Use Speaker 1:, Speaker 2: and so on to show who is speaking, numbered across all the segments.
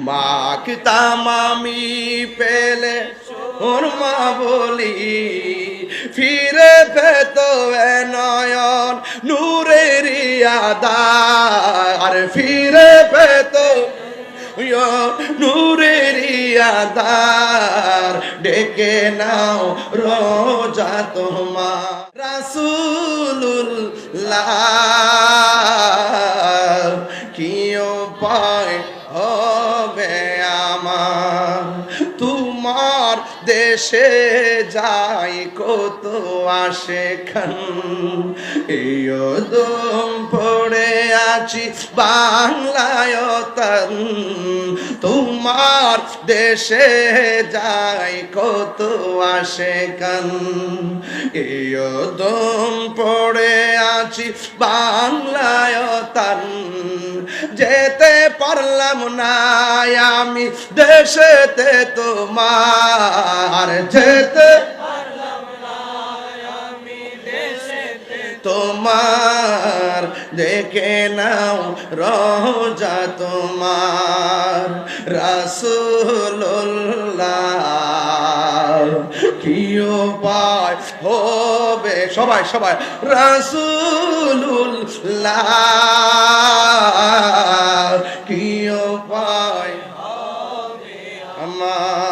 Speaker 1: মাখতাম আমি পেলে ওর মা বলি, ফিরে পেত নয়ন নূরের আদার ফিরে পেত নূরের আদার ডেকে নাও রোজা তোমার রাসুল্লাহ আমার। তোমার দেশে যাই কত আসে খান এই দম পড়ে আছি বাংলায় তন তোমার দেশে যাই কত আসে কান। দম পড়ে আছি বাংলায় তন যেতে পারলাম না আমি দেশেতে তোমার। যেতে তোমার। দেখে নাও রোজা তোমার রাসুল্লাহ কি উপায় হবে? সবাই সবাই রাসুল্লাহ কি উপায় হবে? আমার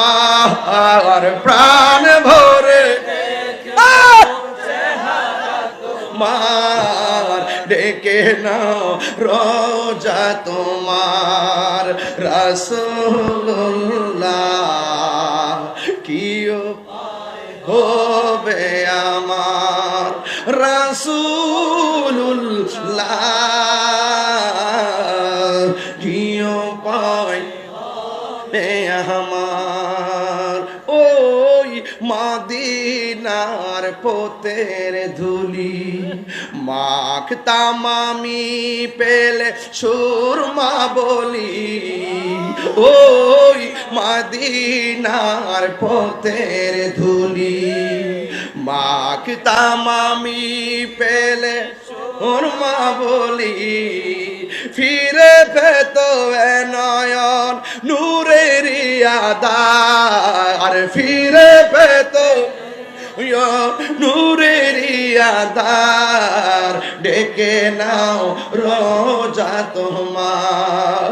Speaker 1: তোমার প্রাণ ভরে মার ডেকে নাও রোজা তোমার রসুল্লাহ কি হবে আমার রাসুল্লাহ কি হবে আমার মাদিনার পোতের ধুলি মাখতাম আমি পেলে সুরমা বলি। ওই মাদিনার পোতের ধুলি মাখতাম আমি পেলে সুরমা বলি। ফিরে পেত নয়ন নূরের আদার ফিরে পেত নূরের আদার ডেকে নাও রোজা তোমার।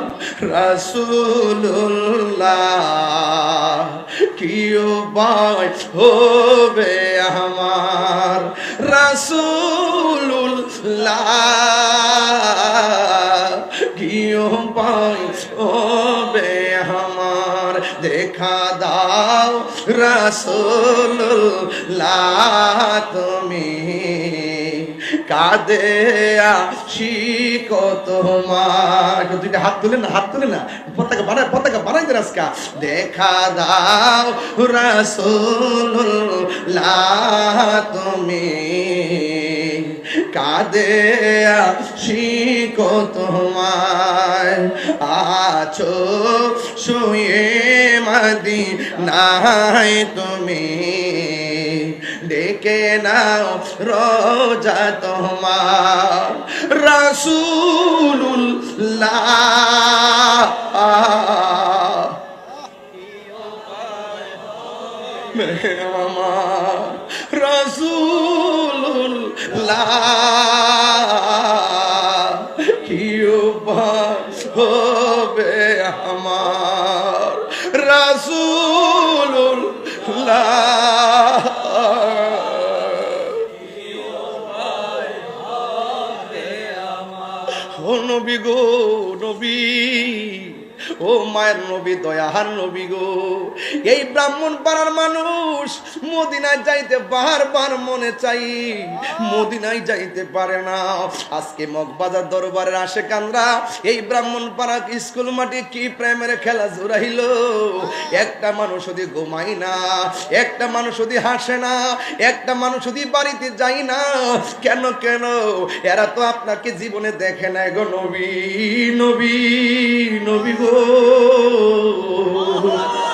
Speaker 1: রসুল্লাহ কি উপায় হবে আমার? রসুল্লাহ কি উপায় হবে আমার? দেখা দাও রসুল্লাহ তুমি কাদে শিক তোমার। দুইটা হাত তুলে না, হাত তুলে না, পতাকা বানায় পতাকা বানাই দেন আজকা। দেখা দাও রসুল্লাহ তুমি কাদে শিক তোমায় আছো শুয়ে নাই তুমি। ডেকে নাও রোজা তোমার। রাসুল্লাহ আমার রসুল্লাহ কি উপায় হবে আমার? রসুল্লাহ ও নবী গো নবী। ও মায়ের নবী, দয়াহার নবী গো। এই ব্রাহ্মণ পাড়ার মানুষ মদিনায় যাইতে বারবার মনে চাই, মদিনায় যাইতে পারে না। আজকে মগবাজার দরবারের আসে কান্দরা এই ব্রাহ্মণ পাড়া স্কুল মাঠে কি প্রেমের খেলা জোরাইল একটা মানুষ যদি ঘুমাই না, একটা মানুষ যদি হাসে না, একটা মানুষ যদি বাড়িতে যাই না, কেন কেন? এরা তো আপনাকে জীবনে দেখে না গো নবী নবী নবী গো